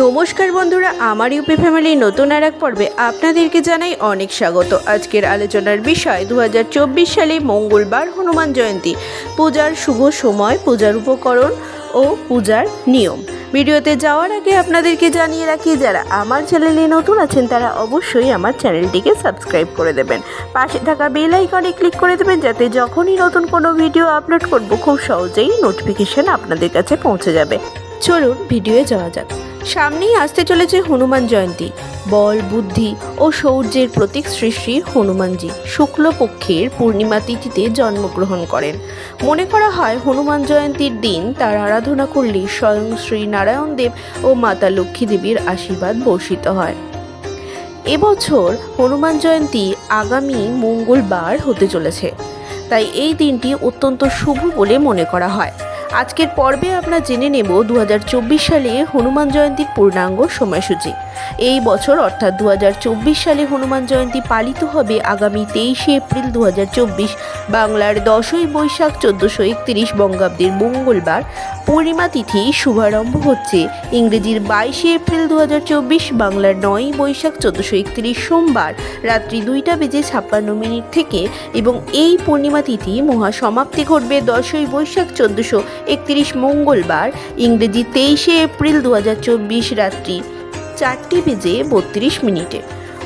নমস্কার বন্ধুরা, আমার ইউপি ফ্যামিলির নতুন আর এক পর্বে আপনাদেরকে জানাই অনেক স্বাগত। আজকের আলোচনার বিষয় দু হাজার চব্বিশ সালে মঙ্গলবার হনুমান জয়ন্তী। পূজার শুভ সময়, পূজার উপকরণ ও পূজার নিয়ম। ভিডিওতে যাওয়ার আগে আপনাদেরকে জানিয়ে রাখি, যারা আমার চ্যানেলে নতুন আছেন, তারা অবশ্যই আমার চ্যানেলটিকে সাবস্ক্রাইব করে দেবেন। পাশে থাকা বেল আইকনে ক্লিক করে দেবেন, যাতে যখনই নতুন কোনো ভিডিও আপলোড করব, খুব সহজেই নোটিফিকেশন আপনাদের কাছে পৌঁছে যাবে। চলুন, ভিডিওয়ে যাওয়া যাক। সামনেই আসতে চলেছে হনুমান জয়ন্তী। বল, বুদ্ধি ও শৌর্যের প্রতীক শ্রী হনুমানজি শুক্লপক্ষের পূর্ণিমা তিথিতে জন্মগ্রহণ করেন। মনে করা হয় হনুমান জয়ন্তীর দিন তার আরাধনা করলে স্বয়ং শ্রী নারায়ণ দেব ও মাতা লক্ষ্মী দেবীর আশীর্বাদ বর্ষিত হয়। এবছর হনুমান জয়ন্তী আগামী মঙ্গলবার হতে চলেছে। তাই এই দিনটি অত্যন্ত শুভ বলে মনে করা হয়। আজকের পর্বে আমরা জেনে নেব দু হাজার চব্বিশ সালে হনুমান জয়ন্তীর পূর্ণাঙ্গ সময়সূচি। এই বছর অর্থাৎ দু হাজার চব্বিশ সালে হনুমান জয়ন্তী পালিত হবে আগামী তেইশে এপ্রিল দু হাজার চব্বিশ, বাংলার দশই বৈশাখ চোদ্দোশো একত্রিশ বঙ্গাব্দের মঙ্গলবার। পূর্ণিমা তিথি শুভারম্ভ হচ্ছে ইংরেজির বাইশে এপ্রিল দু হাজার চব্বিশ, বাংলার নয় বৈশাখ চোদ্দোশো একত্রিশ সোমবার, রাত্রি দুইটা বেজে ছাপ্পান্ন মিনিট থেকে এবং এই পূর্ণিমা তিথি মহাসমাপ্তি ঘটবে দশই বৈশাখ চোদ্দোশো একত্রিশ মঙ্গলবার ইংরেজি তেইশে এপ্রিল দু হাজার চব্বিশ রাত্রি চারটি বেজে বত্রিশ মিনিটে।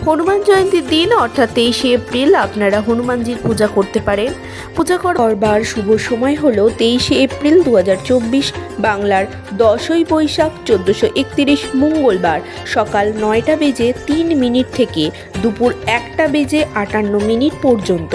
হনুমান জয়ন্তীর দিন, অর্থাৎ তেইশে এপ্রিল, আপনারা হনুমানজির পূজা করতে পারেন। পূজা করবার শুভ সময় হলো তেইশে এপ্রিল দু হাজার চব্বিশ, বাংলার দশই বৈশাখ চোদ্দোশো একত্রিশ মঙ্গলবার, সকাল নয়টা বেজে তিন মিনিট থেকে দুপুর একটা বেজে আটান্ন মিনিট পর্যন্ত।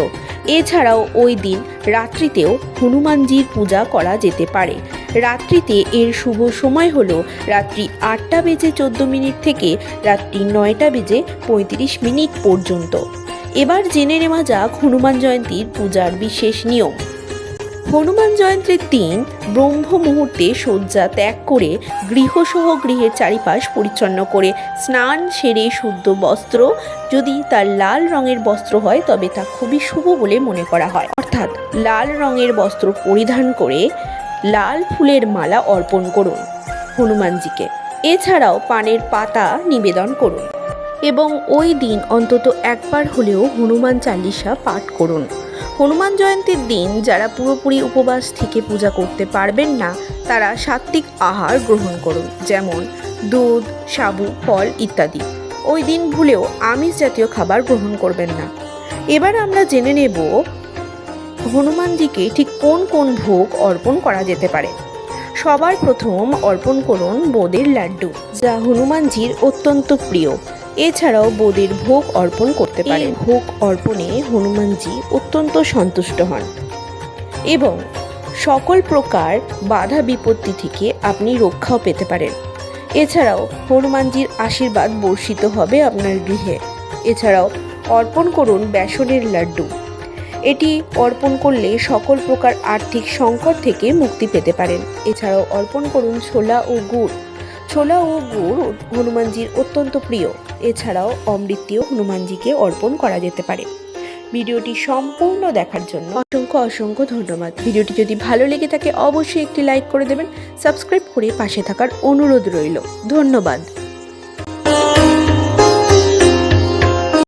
এছাড়াও ওই দিন রাত্রিতেও হনুমানজির পূজা করা যেতে পারে। রাত্রিতে এর শুভ সময় হলো রাত্রি আটটা বেজে চোদ্দ মিনিট থেকে রাত্রি নয়টা বেজে পঁয়ত্রিশ মিনিট পর্যন্ত। এবার জেনে নেওয়া যাক হনুমান জয়ন্তীর পূজার বিশেষ নিয়ম। হনুমান জয়ন্তীর দিন ব্রহ্ম মুহূর্তে শয্যা ত্যাগ করে গৃহসহ গৃহের চারিপাশ পরিচ্ছন্ন করে স্নান, সেরে শুদ্ধ বস্ত্র, যদি তার লাল রঙের বস্ত্র হয় তবে তা খুবই শুভ বলে মনে করা হয়। অর্থাৎ লাল রঙের বস্ত্র পরিধান করে লাল ফুলের মালা অর্পণ করুন হনুমানজিকে। এছাড়াও পানের পাতা নিবেদন করুন এবং ওই দিন অন্তত একবার হলেও হনুমান চালিসা পাঠ করুন। হনুমান জয়ন্তীর দিন যারা পুরোপুরি উপবাস থেকে পূজা করতে পারবেন না, তারা সাত্ত্বিক আহার গ্রহণ করুন, যেমন দুধ, সাবু, ফল ইত্যাদি। ওই দিন ভুলেও আমিষ জাতীয় খাবার গ্রহণ করবেন না। এবার আমরা জেনে নেব হনুমানজিকে ঠিক কোন কোন ভোগ অর্পণ করা যেতে পারে? সবার প্রথম অর্পণ করুন বোদের লাড্ডু, যা হনুমানজির অত্যন্ত প্রিয়। এছাড়াও বোদের ভোগ অর্পণ করতে পারে ভোগ অর্পণে হনুমানজি অত্যন্ত সন্তুষ্ট হন। এবং সকল প্রকার বাধা বিপত্তি থেকে আপনি রক্ষাও পেতে পারেন। এছাড়াও হনুমানজির আশীর্বাদ বর্ষিত হবে আপনার গৃহে। এছাড়াও অর্পণ করুন বেসনের লাড্ডু। এটি অর্পণ করলে সকল প্রকার আর্থিক সংকট থেকে মুক্তি পেতে পারেন। এছাড়াও অর্পণ করুন ছোলা ও গুড়। ছোলা ও গুড় হনুমানজির অত্যন্ত প্রিয়। এছাড়াও অমৃতীয় হনুমানজিকে অর্পণ করা যেতে পারে। ভিডিওটি সম্পূর্ণ দেখার জন্য অসংখ্য অসংখ্য ধন্যবাদ। ভিডিওটি যদি ভালো লেগে থাকে, অবশ্যই একটি লাইক করে দেবেন। সাবস্ক্রাইব করে পাশে থাকার অনুরোধ রইল। ধন্যবাদ।